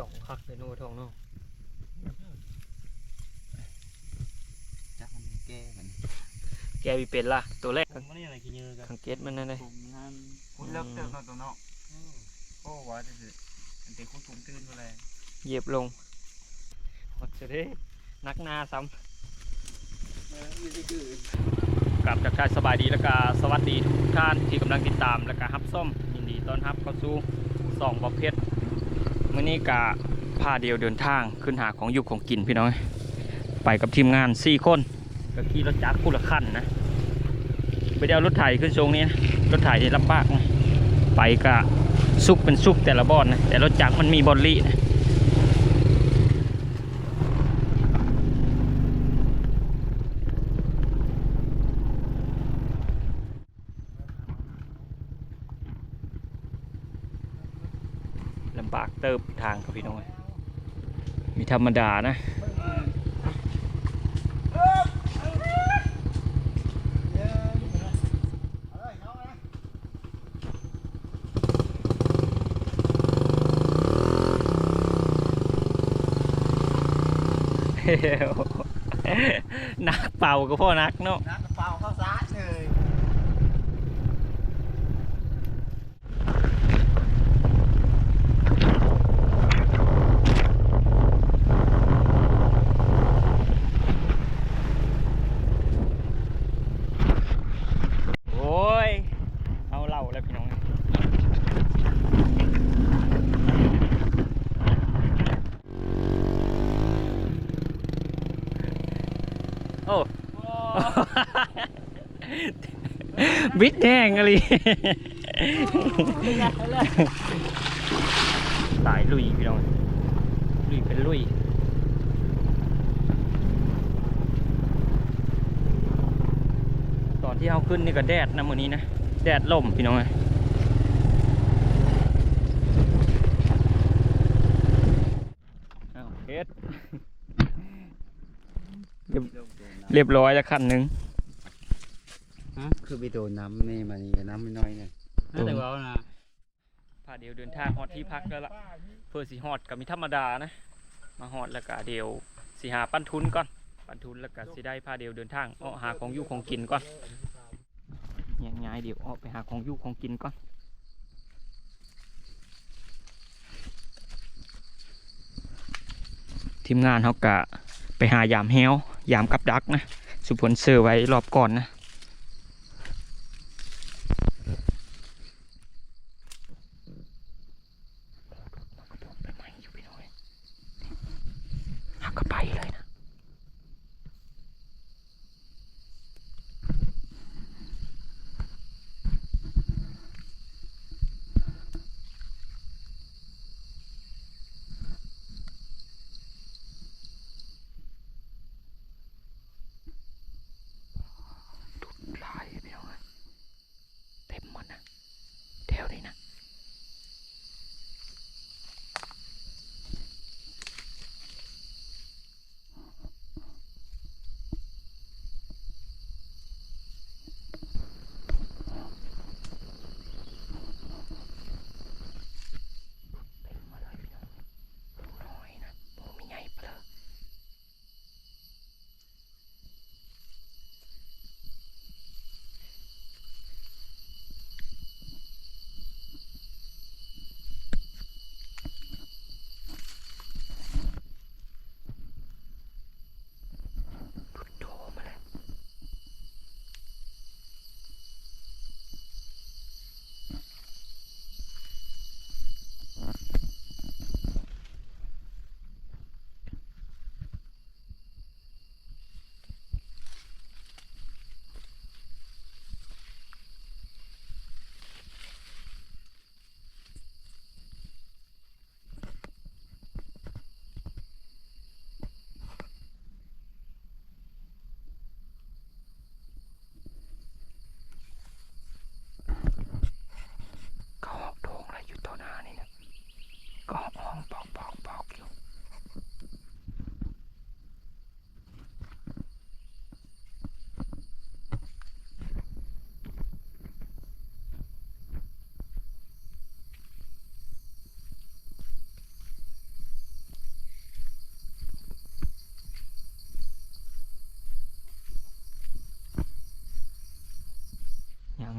จ่องคักเลยโน่ทองเนาะจักมันแก้มันแกวิเป็นล่ะตัวแรกผมไม่ได้อะไรกินเยอะกันสังเกตมันนั่นเลยผมนั่นคุณเลิกเติมเนาะตัวเนาะโอ้ว่าจะสิอันเด็กคุณถุงตื่นมาเลยเหยียบลงหมดเสด็นักหน้าซ้ไม่ได้คือำกลับจากชายสบายดีแล้วก็สวัสดีทุกท่านที่กำลังติดตามแล้วก็ฮับส้มยินดีต้อนรับเข้าสู่สองประเภท มื่อนี้กะพาเดียวเดินทางขึ้นหาของยุบของกินพี่น้อยไปกับทีมงานสี่คนก็ขี่รถจักรคู่ละขั้นนะไปเด้เอารถไถขึ้นทรงนี้นะรถไถนี่ลำบากนะไปกะซุกเป็นซุกแต่ละบอนนะแต่รถจักรมันมีบอลลี่นะำบากเติบทางครับพี่น้อยมีธรรมดานะเฮ้ยนักเป่าก็พ่อนักเนาะ น้ำกระเป๋าเข้าซาดเลย โอ้ย เอาเหล่าแล้วพี่น้อง โอ้ บิดแดงอะไรสายลุยพี่น้องลุยเป็นลุยตอนที่เอาขึ้นนี่ก็แดดนะมื้อนี้นะ แดดล่มพี่น้องเอ้ยอ้าวเฮ็ดเรียบเรียบร้อยแล้วคันหนึ่ง ฮะ คือไปโดนน้ำนี่มานี่น้ำไม่น้อยเนี่ยตัวแต่ว่านะพาเดียวเดินทางฮอดที่พักแล้วล่ะเพื่อสีฮอดก็มีธรรมดานะ มาฮอดแล้วก็เดียวสีหาปั้นทุนก่อน ปั้นทุนแล้วก็สิได้พาเดียวเดินทางออกหาของอยู่ของกินก่อนยังไงเดี๋ยวออกไปหาของอยู่ของกินก่อนทีมงานเขากะไปหายามแฮวยามกับดักนะ สุพลเซอร์ไว้รอบก่อนนะ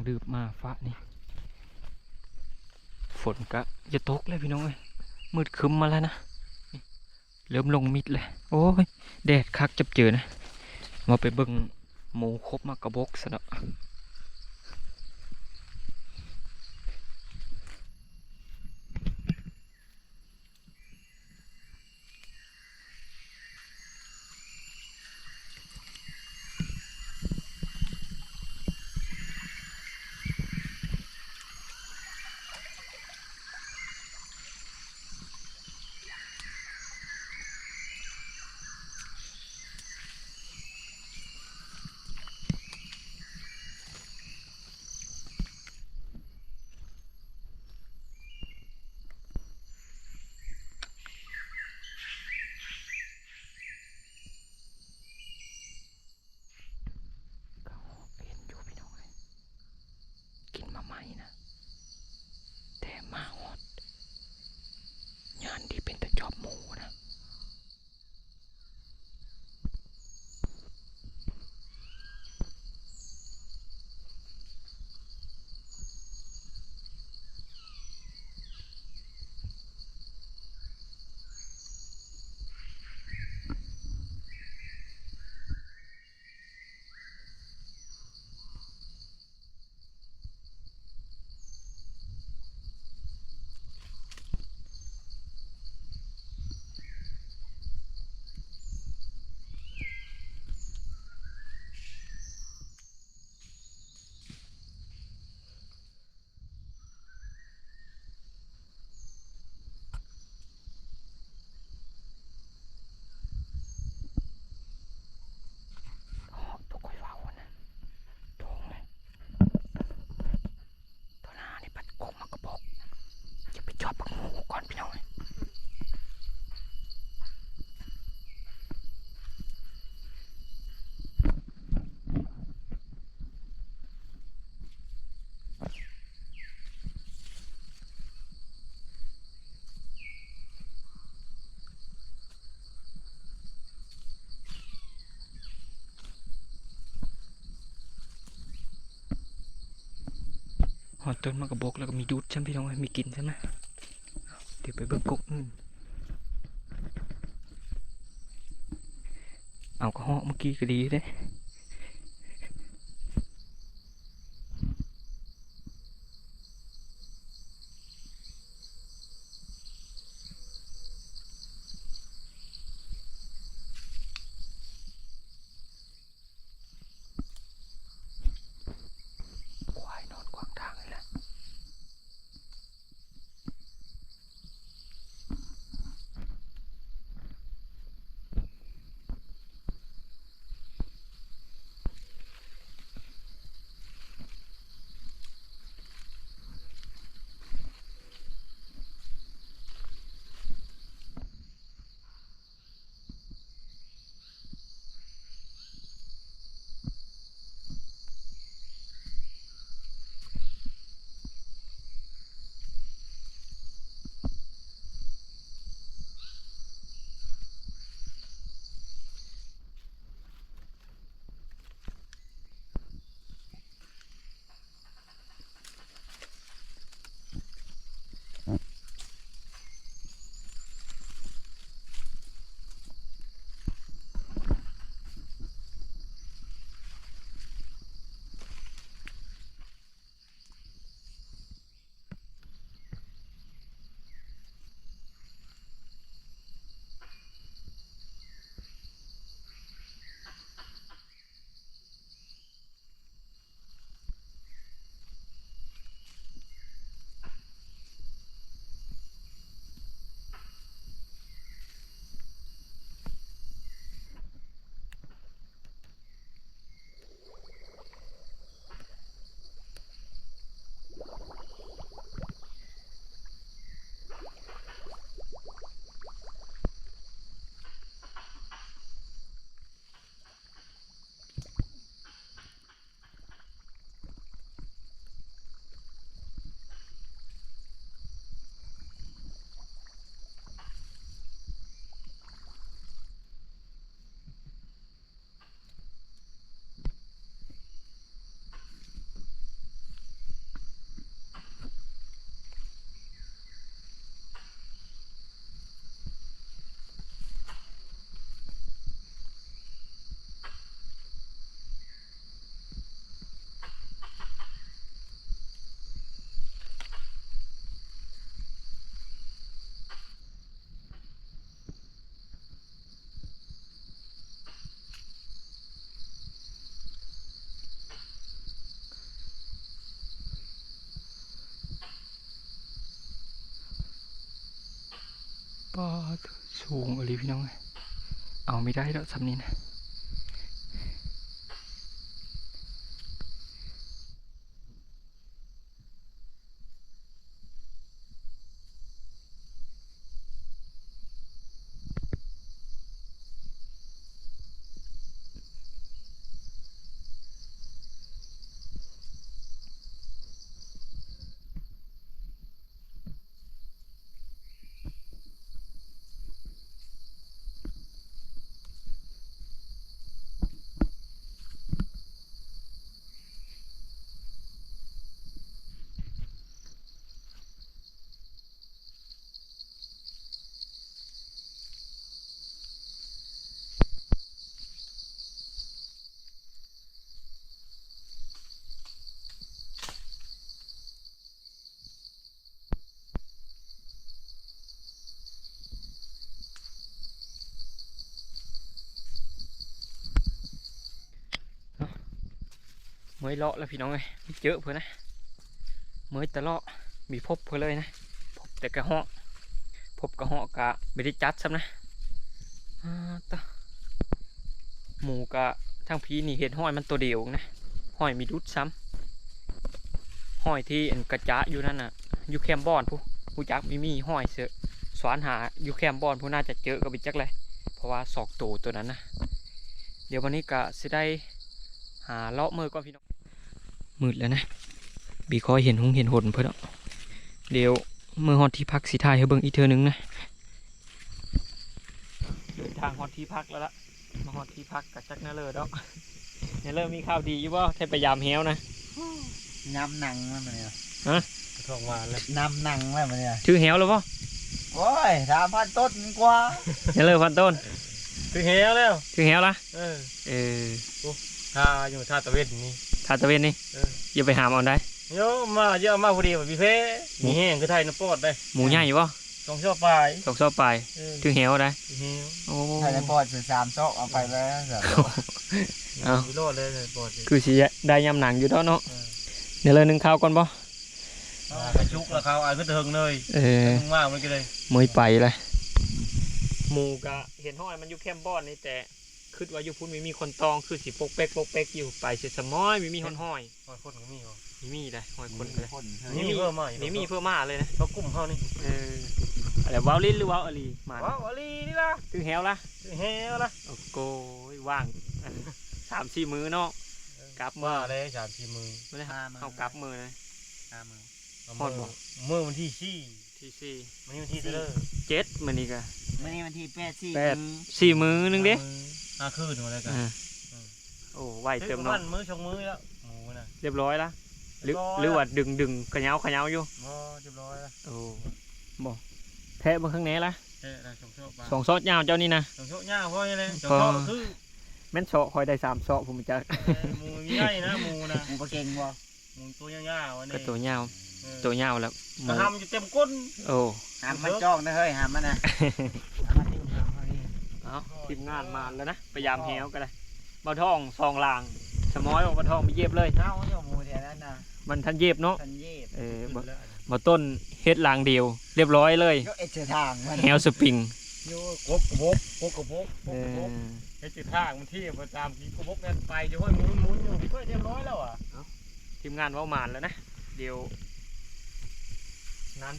ดืบมาฟ้านี่ ฝนก็จะตกเลยพี่น้องเอ้ยมืดคึมมาแล้วนะเริ่มลงมิดเลย โอ้ย แดดคักจับเจอนะ มาไปเบิ่งหมูครบมากระบกซะเนาะ หอดต้นมะกระบอกแล้วก็มีดูดใช่ไหมพี่น้องมีกลิ่นใช่ไหมเดี๋ยวไปเบิ่งกกอื่นเอากระหาะเมื่อกี้ก็ดีเลย สูงอะไรพี่น้องเอ้ยเอาไม่ได้แล้วสำนี้นะ เมื่อยเลาะแล้วพี่น้องเอ้ยเยอะเพื่อนนะเมื่อยตะเลาะมีพบเพื่อเลยนะพบแต่กระหาะพบกระหาะกะไม่ได้จัดซ้ำนะอ่าตหมูกะทั้งพีนี่เห็นห้อยมันตัวเดียวนะห้อยมีดุดซ้ำห้อยที่กระจะอยู่นั่นน่ะอยู่แคมบอนผู้ผู้จักมีมีห้อยเสือสวนหาอยู่แคมบอนผู้น่าจะเจอกับบิจักเลยเพราะว่าศอกโตตัวนั้นนะเดี๋ยววันนี้กะสิได้หาเลาะมือก่อนพี่น้อง มืดแล้วนะ บีคอยเห็นหงเห็นหนเพื่อนอะเดี๋ยวมือฮอดที่พักสีทายให้เบิ่งอีกเทือนึงนะเดินทางฮอดที่พักแล้วล่ะมาฮอดที่พักกับจักนาเลอดอกเนี่ยเริ่มมีข่าวดีอยู่ว่าแทบไปยามเฮวนะยำหนังแล้วมันเนี่ยฮะทองมาแล้วนำหนังแล้วมันเนี่ยถือเฮวแล้วป่ะโอ้ยสามพันต้นกว่าเนี่ยเริ่มพันต้นถึงเฮวแล้วถือเฮวละเออเออท่าอยู่ท่าตะเวนนี่ ทาตะเวนนี่เอออย่าไปหามเอาได้โยมาเยอะมาพอดีแบบพี่เพ่มีแห้งคือไทยน้ำปอดได้หมูใหญ่ป่ะสองชอบปลายตกซอบไปเออถือเฮวได้ถึงเฮวโอ้ใส่ในปอดสื่อสามซอกเอาไปแล้วเสร็จเอาวิโรจน์เลยเลยปอดสิคือสิได้ยำหนังอยู่แล้วเนาะเออเดี๋ยวเลยหนึ่งข้าวก่อนป่ะกระชุกแล้วเขาเอาขึ้นเทิงเลยเออมึงมากมันก็เลยมวยไปเลยหมูกะเห็นห้อยมันอยู่แคมบอนนี่แต่ คิดว่าอยู่พุ่นมีมีคนตองคือสิปกเป๊กปกเป๊กอยู่ไปเสียสมอยมีมีคนห้อยปอดคนก็มีเหรอมีมีเลยห้อยคนเลยคนนี่มีเพิ่มมาอีกมีมีเพื่อมาเลยนะเขากลุ่มเขานี่เอออะไรว้าวลิ้นหรือว้าวอลีมาว้าวอลีนี่ล่ะคือแฮวละถึงเฮวละโอ้โกยว่างอันสามสี่มื้อเนาะกลับมามาเลยสามสี่มือไม่ได้เอากลับมือเลยห้ามือเอาฮอดบ่มือวันที่สี่ที่สี่มันวันที่เท่าไหร่เจ็ดมื้อนี้กะวันนี้วันที่แปดสี่แปดสี่มื้อนึงเด้ ห้าคืนมาเลยกันอ่าโอ้ไหวเติมเนาะมือชงมือแล้วหมูน่ะ เรียบร้อยละหรือเรียบร้อยหรือว่าดึงดึงขะเหยาขะเหยาอยู่อ๋อเรียบร้อยแล้วโอ้บอกแทะเบนข้างไหนละเอ๊ะเราชงโชคปลาสองซอสยาวเจ้านี่นะชงโชคย่างเพราะยังไงชงพอโชคคือแม่นเสาะคอยได้สามเสาะผมจะเอ่อหมูง่ายนะหมูนะหมูปลาเก่งบ่หมูตัวย่างๆวันก็นี้ตัวยาวเออตัวยาวแล้วหกระมูทำอยู่เต็มก้น โอ้ หามมันจ้องนะเฮ้ยหามมันนะหามมันที่หามมันนี่ เอาทีมงานมาแล้วนะพยายามแหวก็ได้บาทองซองลาง สมอยบอกบาทองไปเย็บเลยเท้าเจ้าหมูเดี๋ยวนั้นนะมันทันเย็บเนาะทันเย็บเออขึ้นบ่แล้วบ่ต้นเฮ็ดลางเดียว เรียบร้อยเลยก็เอชทางมันแฮวสปริงโยกบกบกบกกบกเอบกอไอ้จุดทางมันที่ประจำที่กบกนั่นไปจะห้อยหมุนหมุนอยู่ก็เรียบร้อยแล้วอะทีมงานเว้ามานแล้วนะเดี๋ยวนั้น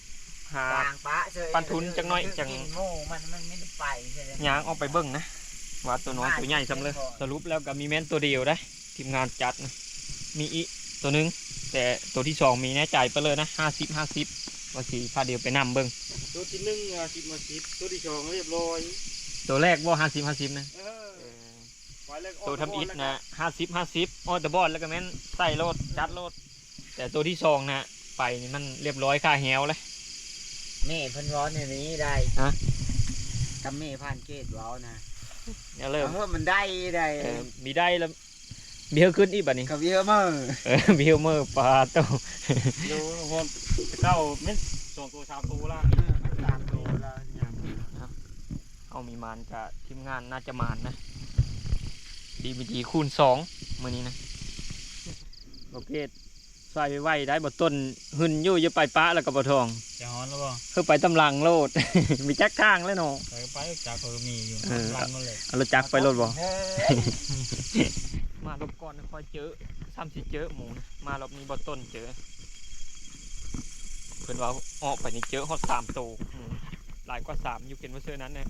หาต่างปะเฉยปันทุนจังหน่อยจังกินโม่มันมันไม่ได้ไปใช่ไหมยางออกไปเบิ่งนะว่าตัวน้อยตัวใหญ่ซำเลย สรุปแล้วก็มีแม่นตัวเดียวได้ทีมงานจัดนะมีอีกตัวหนึง แต่ตัวที่สองมีแน่ใจไปเลยนะห้าสิบห้าสิบว่าสีพาเดียวไปนำเบิ่งตัวที่หนึ่งอะสิบมาสิบตัวที่สองเรียบร้อยตัวแรกว่าห้าสิบห้าสิบนะ เออไปแล้วตัวทำอิฐนะห้าสิบห้าสิบออเดอร์บอลแล้วก็แม่นใส่โลดจัดโลด แต่ตัวที่สองนะไปนี่มันเรียบร้อยค่าแฮวเลย เม่เพิ่นร้อนในนี้ได้ฮะทำเม่ผ่านเกตว้าวนะเนี่ยเริ่มเพราะมันได้ได้เออมีได้แล้วเบี้ยวขึ้นอีกบัดนี้กับเยอะมากเออเบี้ยวเมื่อปลาโตดูคนเข้าเม็ดสองตัวสามตัวละตามตัวแล้วเนี่ยเอามีมานกับทีมงานน่าจะมานนะดีบีดีคูณสองมือนี้นะโอเค ใส่ไว้ได้บ่ต้นหึนอยู่อย่าไปปะแล้วก็บ่ทองจะฮ้อนแล้วบ่คือไปตำลังโลด มีจักข้างแล้วเนาะไปไปจากเออมีอยู่เออลังมันเลยเอารถจักรไปโลดบ่เฮ้ยมารอบก่อนค่อยเจอซ้ำสิเจอหมูนะมารอบนี้บ่ต้นเจอเพิ่นว่าออกไปนี่เจอฮอดสามโตวหมูหลายกว่าสามอยู่เห็นว่าเชื่อนั้นเนี่ย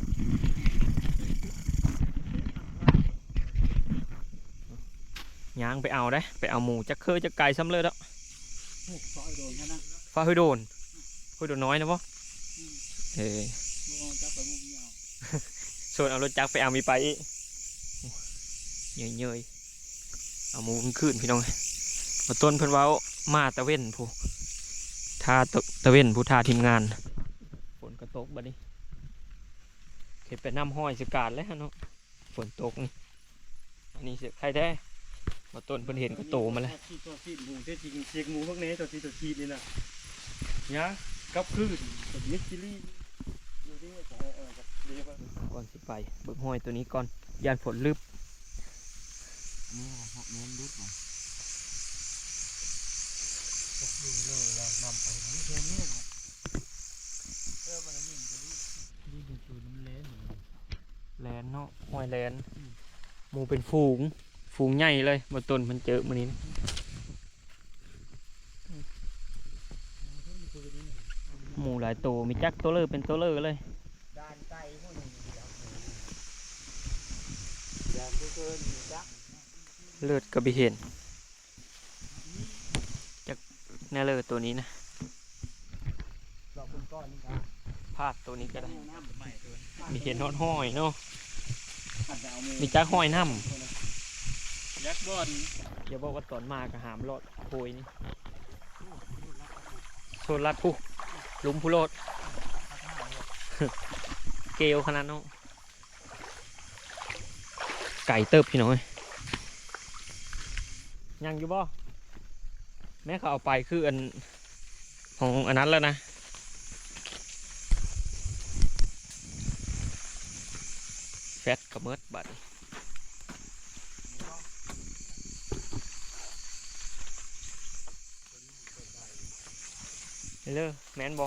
ย่างไปเอาได้ ไปเอาหมูจักเคยจักไก่ซ้ำเลยแล้ว ซอยโดนแค่นั้นฟ้าห้อยโดนห้อยโดนน้อยนะพ่เออมึงจับไปมึงไม่เอาส่วนเอารถจักรไปเอามีไปอีกเยยเยยๆเอาหมูขึ้นพี่น้องมาต้นเพิ่นเว่ามาตะเว้นผู้ทาตะตะเว้นผู้ทาทีมงานฝนก็ตกบัดนี้เข็ดไปน้ำห้อยสกาดแล้วเนาะฝนตกนี่อันนี้เสียใครได้ มาต้นเพิ่นเห็นก็โตมาแล้วที่ตัวซีดหมูที่จริงเชียงหมูพวกนี้ตัวซีตัวซีดนี่นะเนี่ยกับคืนกับมิสซิลี่อยู่ที่ก่อนสิไปเบิกห้อยตัวนี้ก่อนยานฝนลึบนี่ของเน้นดุดมาดูเลยแล้วนำไปทั้งเชียงนี่เนะเออมันนี่มันจะนี่นี่ดูตัวมันเล่นแลนเนาะห้อยแลนหมูเป็นฝูง ฝูงใหญ่เลยมาต้นมันเจอมื้อนี้นะหมูหลายตัวมีจักตัวเลอเป็นตัวเลอเลยด้านไก่พวกนี้ยามผู้เกินจักเลือดก็ไปเห็นจักแน่เลยตัวนี้นะพลาดตัวนี้ก็ได้มีเห็นหอดห้อยเนาะมีจักห้อยน้ำ ยักษ์บอลำอย่าบอกว่าตอนมากหามรอดโคยนี่โซนลัดผู้ลุมผู้โลด เกลขนาดเนาะไก่เติบพี่น้อยยังอยู่บ่แม่เขาเอาไปคืออันของอันนั้นแล้วนะแฟตกับเมิดบัดนี้ เลอแมนบอ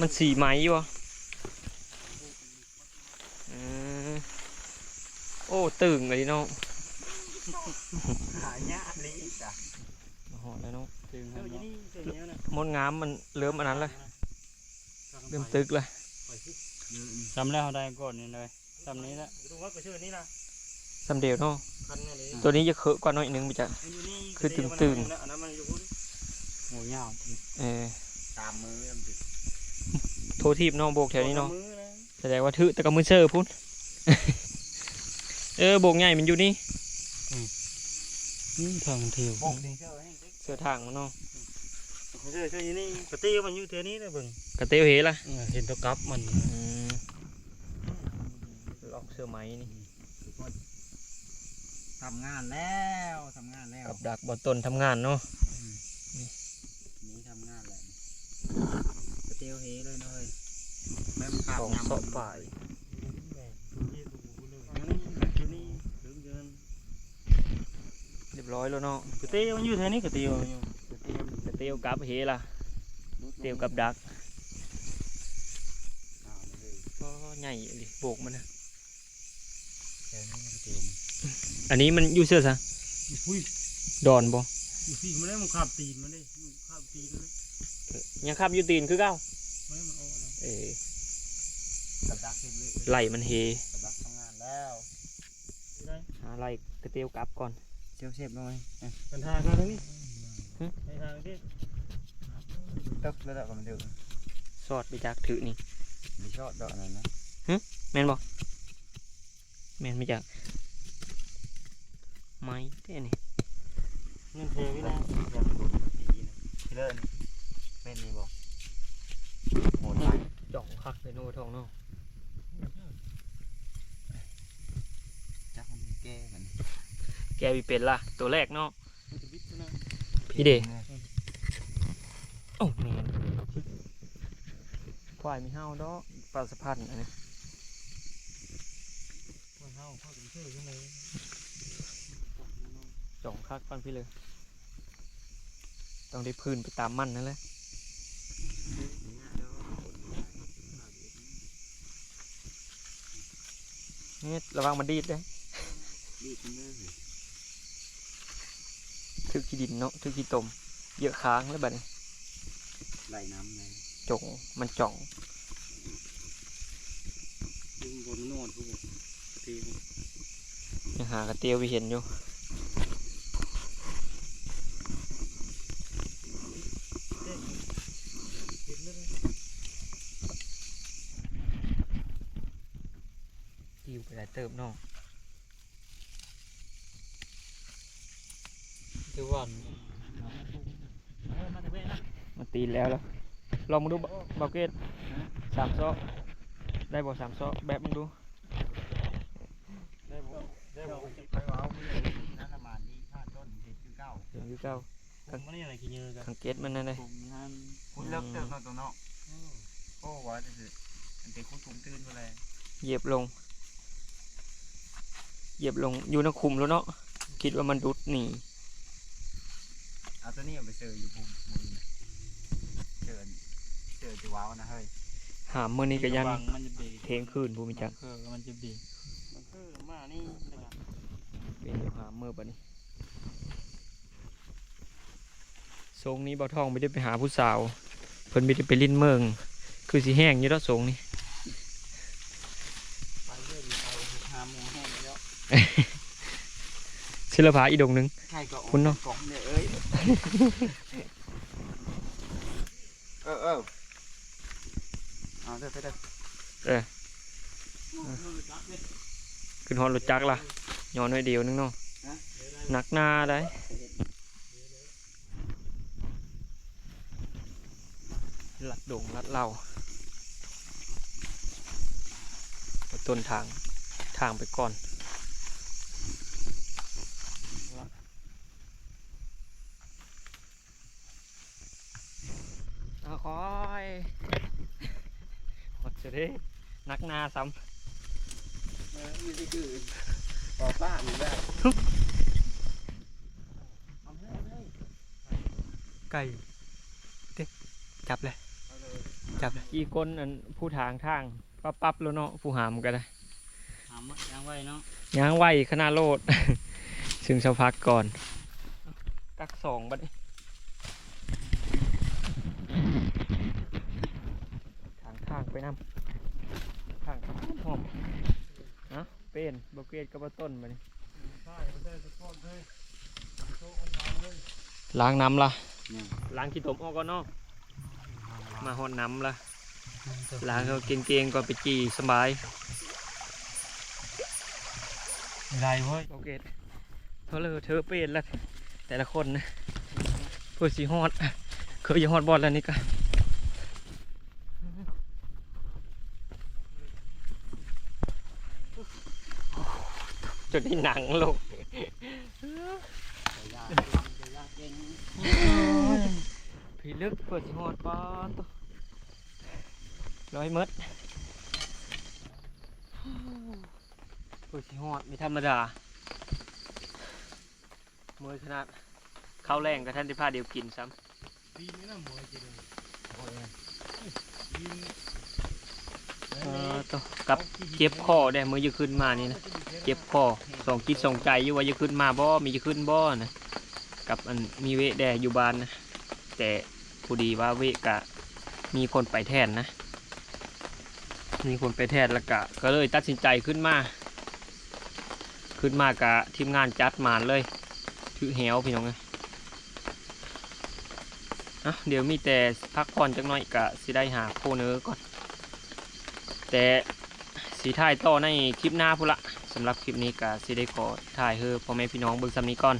มันสีไหมอยู่วะอืมโอ้ตึงเลยเนาะหายากนี่จ้ะมาหอดแล้วเนาะถึงครับนี่ตัวนี้นะมดงามมันเริ่มอันนั้นเลยเริ่มตึกเลยจำแล้วได้ก่อนนี่เลยจำนี้ละดูว่าก็ชื่อนี้นะสำเดียวเนาะคันนี่ ตัวนี้จะเคอะกว่าน้อยหนึงไปจ้ะคือตึงๆอันนั้นมันอยู่พุ่นโอ้ยาวเออตามมือมันติดโทรทีบเนาะโบกแถวนี้เนาะมือนะแสดงว่าถือแต่กับมือเซอร์พุ่นเออโบกใหญ่มันอยู่นี่นี่ทางเที่ยวโบกดีเจ้าให้เสื้อทางมันเนาะเชื่อเชื่อนี่กระตี้มันอยู่เท่านี้นะเบิ่งกระเตียวเฮล่ะเห็นตัวกับมันอืมล็อกเสื้อไหมนี่ ทำงานแล้วทำงานแล้วกับดักบอต้นทำงานเนาะนี่ทำงานแล้วกระเตียวเฮเลยเนยแม่มันขาดสองยำเสาะฝ่ายนี่ถึงเกินเรียบร้อยแล้วเนาะกระตี้มันอยู่เท่านี้กระตี้มันอยู่กระเตียวกับเฮล่ะเตียวกับดักก็ใหญ่ดิโบกมันนะแค่นี้กระเตียวมัน อันนี้มันอยู่เสื้อซะอุ้ยดอนบ่พี่มันได้มันขับตีนมันได้ขับตีนมันยังขับอยู่ตีนคือเก้าไม่มันออกแล้วเออกับดักเห็นเลยไหลมันเฮกับดักทำงานแล้วได้หาไหลกระเตียวกับก่อนเจียวเชฟหน่อยเป็นทางทางนี้หึในทางที่ตึกแล้วดอกมันเดือดสอดไปจากถือนี่มีชอดดอกนั้นนะแม่นบ่แม่นไม่จาก ไม้เต้นี่นั่นเทวินะอยากดูดีนะพี่เลิศนี่เป็นนี่บอกโหดไปจ่องคักเลยโน่ทองเนาะจักมันแก้กันแกวิเป็นล่ะ ตัวแรกเนาะพี่เดโอ้แมนควายมีเห่าดอกปลาสะพันอันนี้มันเฮาเข้าถึงชื่อข้างใน องคักก่อนพี่เลย ต้องได้พื้นไปตามมันนั่นแหละนี่ระวังมันดีดเลยดีขึ้นเลยถือขี้ดินเนาะถือขี้ตม เยอะค้างแล้วบัดนี้ไหลน้ำไงจงมันจ่องดึงบนโน่นพวกตีพวกยังหากระเตียวไปเห็นอยู่ ติวไปหลาย เติมน้องคือวันมาแต่เว้ยนะมาตีแล้วแล้วลองมาดูบเบาเกตสามซอกได้บ่สามซอกแบบมึงดูได้บ่ได้บ่ไปว้าวนักมานี่ข้าต้นเด็ดคือเก้าเห็นอยู่เก้าผมก็นี่อะไรขี้เยอะกันสังเกตมันนั่นเลยผมนั่นคุณเลิกเติมเนาะตัวเนาะโอ้ว่าจะสิอันเป็นคุณถุงตื่นไปเลยเหยียบลง เหยียบลงอยู่ในคุมแล้วเนาะคิดว่ามันดุดหนีเอาตัวนี้เอาไปเจออยู่ภูมิมือนะเจอเจอจะว้าวนะเฮ้ยหามมือนี้ก็ยันมันจะเบรกเทงคืนภูมิจักเออมันจะเบรกมันคือมานี่นะครับเป็นอยู่หามมือปะนี่ทรงนี้บ่าวทองไม่ได้ไปหาผู้สาว เพิ่นไม่ได้ไปลิ้นเมือง คือสีแห้งอยู่แล้วทรงนี้ ไปเรื่อยไปหาหมูแห้งแล้ว ศิลปะอีกดงหนึงใช่ก็คุณเนาะกล่องเนี่ยเอ้ยเออเออเอาเด้อไปเด้อเออขึ้นฮอนรถจักรล่ะย้อนหน่อยเดียวนึงเนาะหนักหน้าได้ลัดดงลัดเหล่าเอาต้นทางทางไปก่อนเอาคอยหมดจะได้นั กหน้าซ้เออนี่สิคือปอป้าอยู่ได้ำไก่เด็กจับเลย จับเลยอีกคนอันผู้ทางทางปั๊บปั๊บแล้วเนาะผู้หามก็ได้หามยังไว้เนาะย่างไหวขนาดโลดซึ่งสักพักก่อน กักสองบัดนี้ทางทางไปน้ำทางหอมนะ เป็นบกเกตกับบ่ต้นบัดนี้ใช่ไม่ได้สะท้อนเลยโชว์องค์การเลยล้างน้ำละเนี่ยล้างขี้ตมออกก่อนเนาะมาหดน้ำละล้างเขาเก่งๆก่อนไปจีสบายไม่ได้เว้ยโอเคเขาเลยเธอเป็นแล้วแต่ละคนนะเพื่อสีฮอดเคยจะฮอดบอดแล้วนี่ก็ จนที่หนังลงยากผีลึกเพื่อสีฮอดป้อนตัวร้อยมดเพื่อสีฮอดไม่ธรรมดาเมื่อขนาดข้าวแรงกับท่านที่พาเดียวกินซ้ำปีนี้นะหมวยกินเลยโอ้ยปีน เออตัวกับเจ็บคอได้มือจะขึ้นมานี่นะเจ็บคอสองกิดสองใจอยู่ว่าจะขึ้นมาบ่ มีจะขึ้นบ่นะกับอันมีเวแดอยู่บ้านนะแต่ผู้ดีว่าเวกะมีคนไปแทนนะ มีคนไปแทนแล้วกะ ก็เลยตัดสินใจขึ้นมา ขึ้นมากะทีมงานจัดมาเลยถือแหวพี่น้องเลยอะเดี๋ยวมีแต่พักผ่อนจักหน่อยกะสิได้หาโคเนอร์ก่อน แต่สีถ่ายต่อในคลิปหน้าพุละสำหรับคลิปนี้ก็สิได้ขอถ่ายเฮอพ่อแม่พี่น้องเบิ่งซ้ำนี้ก่อน